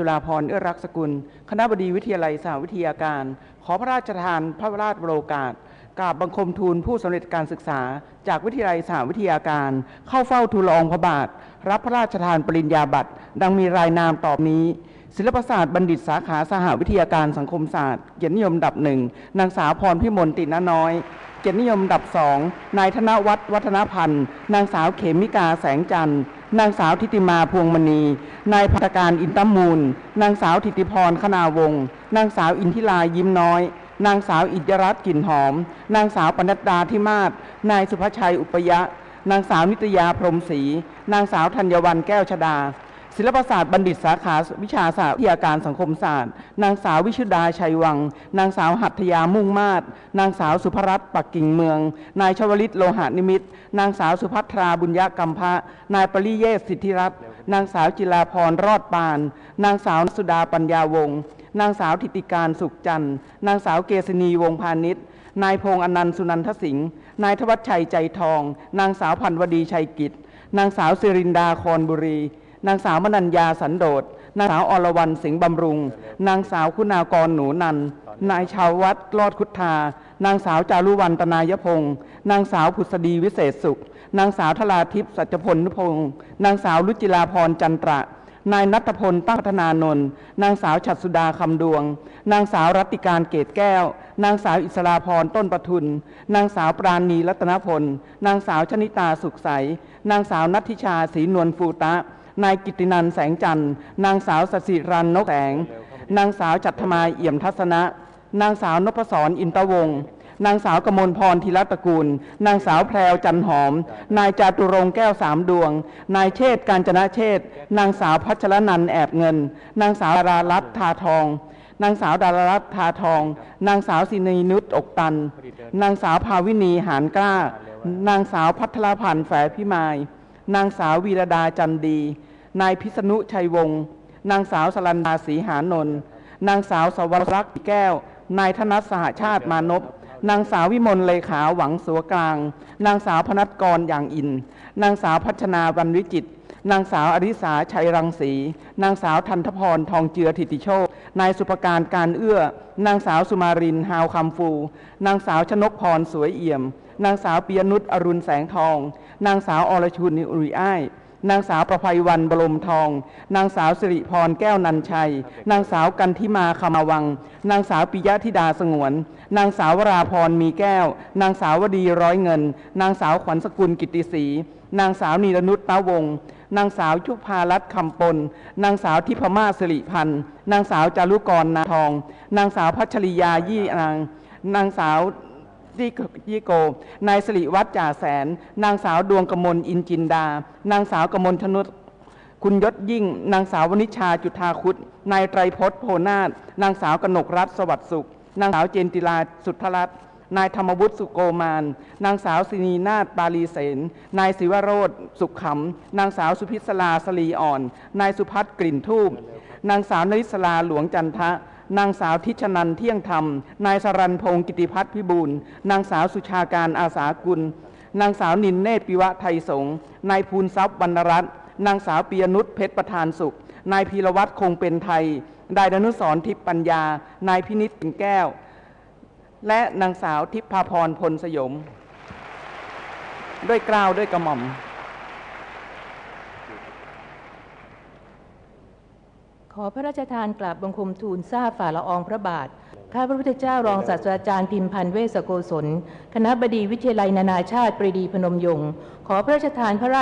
จุฬาภรณ์เอื้อรักษกุล คณะบดีวิทยาลัยสหวิทยาการ ขอพระราชทานพระราชโอกาสกราบบังคมทูลผู้สำเร็จการศึกษา จากวิทยาลัยสหวิทยาการ เข้าเฝ้าทูลละอองพระบาท รับพระราชทานปริญญาบัตร ดังมีรายนามต่อนี้ ศิลปศาสตร์บัณฑิตสาขาสหวิทยาการสังคมศาสตร์เกียรตินิยมดับหนึ่งนางสาวพรพิมลตินาน้อยเกียรตินิยมดับสองนายธนวัฒน์วัฒนพันธ์ นางสาวเขมิกาแสงจันทร์ นางสาวทิติมาพวงมณี นายพัฒการอินตมูล นางสาวทิติพรคณาวงศ์นางสาวอินทิลายิ้มน้อย นางสาวอิจรัตน์กลิ่นหอม นางสาวปนัดดาทิมาศนายสุภชัยอุปยะ นางสาวนิตยาพรมศรี นางสาวธัญวันแก้วชดา ศิลปศาสตร์บัณฑิตสาขาวิชาศาสตร์วิทยาการสังคมศาสตร์ นางสาววิชุดาชัยวัง นางสาวหัตถยามุ่งมาศนางสาวสุภรัตน์ปักกิ่งเมือง นายชวลิตโลหะนิมิตรนางสาวสุภัทราบุญยกรรมพะ นายปริเยศสิทธิรัตน์นางสาวจิลาพรรอดปาน นางสาวสุดาปัญญาวงศ์นางสาวทิติการสุขจันทร์นางสาวเกษณีวงพาณิชย์นายพงษ์อนันต์สุนันทสิงห์นายทวัชชัยใจทอง นางสาวพันวดีชัยกิจ นางสาวสิรินดาคอนบุรี นางสาวมนัญญาสันโดษนางสาวอรวรรณสิงห์บำรุง นางสาวคุณากรหนูนัน นายชาววัดรอดคุทธา นางสาวจารุวรรณตนายพงศ์นางสาวผุษดีวิเศษสุข นางสาวทลาทิพย์สัจพลนุพงศ์นางสาวรุจิลาพรจันตระ นายนัทพลตั้งพัฒนานนท์นางสาวฉัตรสุดาคำดวง นางสาวรัตติการเกตแก้ว นางสาวอิสราพรต้นประทุน นางสาวปราณีรัตนพล นางสาวชนิตาสุขใส นางสาวนัทธิชาศรีนวลฟูตะ นายกิตินันแสงจันทร์ นางสาวสสิรันนกแสง นางสาวจัตถมาเอี่ยมทัศนะ นางสาวนพศรอินตะวงศ์นางสาวกมลพรธีรตระกูล นางสาวแพรวจันหอม นายจาตุรงค์แก้วสามดวง นายเชษฐ์การจนะเชษฐ์นางสาวพัชรนันแอบเงิน นางสาวดารารัตน์ทาทอง นางสาวดารารัตน์ทาทอง นางสาวสินีนุชอกตัน นางสาวภาวินีหานกล้า นางสาวพัทรพันธ์แฝพิมาย นางสาววีรดาจันดี นายพิษณุชัยวงศ์นางสาวสลันดาศรีหานนท์นางสาวสวรักษ์แก้ว นายธนัสสหชาติมานพนางสาววิมลเลขาหวังสัวกลาง นางสาวพนัทกรอย่างอิน นางสาวพัชนาวันวิจิต นางสาวอริสาชัยรังสี นางสาวทันทพรทองเจือทิติโชค นายสุภการการเอื้อ นางสาวสุมารินฮาวคำฟู นางสาวชนกพรสวยเอี่ยม นางสาวเปียนุชอรุณแสงทอง นางสาวอรชุนอุริอ้าย นางสาวประภัยวันบรมทอง นางสาวสิริพรแก้วนันชัย นางสาวกันทิมาคมาวัง นางสาวปิยะธิดาสงวน นางสาววราพรมีแก้ว นางสาววดีร้อยเงิน นางสาวขวัญสกุลกิตติศรี นางสาวนีรนุชตาวงศ์นางสาวชุพารัตน์คำปน นางสาวทิพมาศสิริพันธ์ นางสาวจารุกรนาทอง นางสาวพัชริยายี่นาง นางสาว ยี่โก นายสิริวัฒน์จ่าแสน นางสาวดวงกมลอินจินดา นางสาวกมลธนุษคุณยศยิ่ง นางสาววนิชาจุธาคุตนายไตรพจน์โพนาถนางสาวกนกรัตน์สวัสดิ์สุข นางสาวเจนติลาสุทธรัตน์นายธรรมวุฒิสุโกมาน นางสาวสินีนาฏปาลีเสน นายศิวโรธสุขขำ นางสาวสุพิศลาสลีอ่อน นายสุพัฒน์กลิ่นทูบนางสาวนริศลาหลวงจันทะ นางสาวทิชนันเที่ยงธรรม นายสรันพงศ์กิติพัฒน์พิบูลนางสาวสุชาการอาสากุล นางสาวนินเนตรปิวะไทยสงฆ์นายภูนทรัพย์วรรณรัตน์นางสาวปียนุชเพชรประธานสุข นายพีรวัตรคงเป็นไทยนายดนุสรณ์ทิพย์ปัญญา นายพินิจปิ่นแก้ว และนางสาวทิพพาพรพลสยม ด้วยกล้าวด้วยกระหม่อม อพระราชทานกราบบังคมทูลทราบฝ่าละอองพระบาท ข้าพระพุทธเจ้ารองศาสตราจารย์พิมพันธ์เวสโกศล คณะบดีวิทยาลัยนานาชาติปรีดีพนมยงค์ ขอพระราชทานพระราช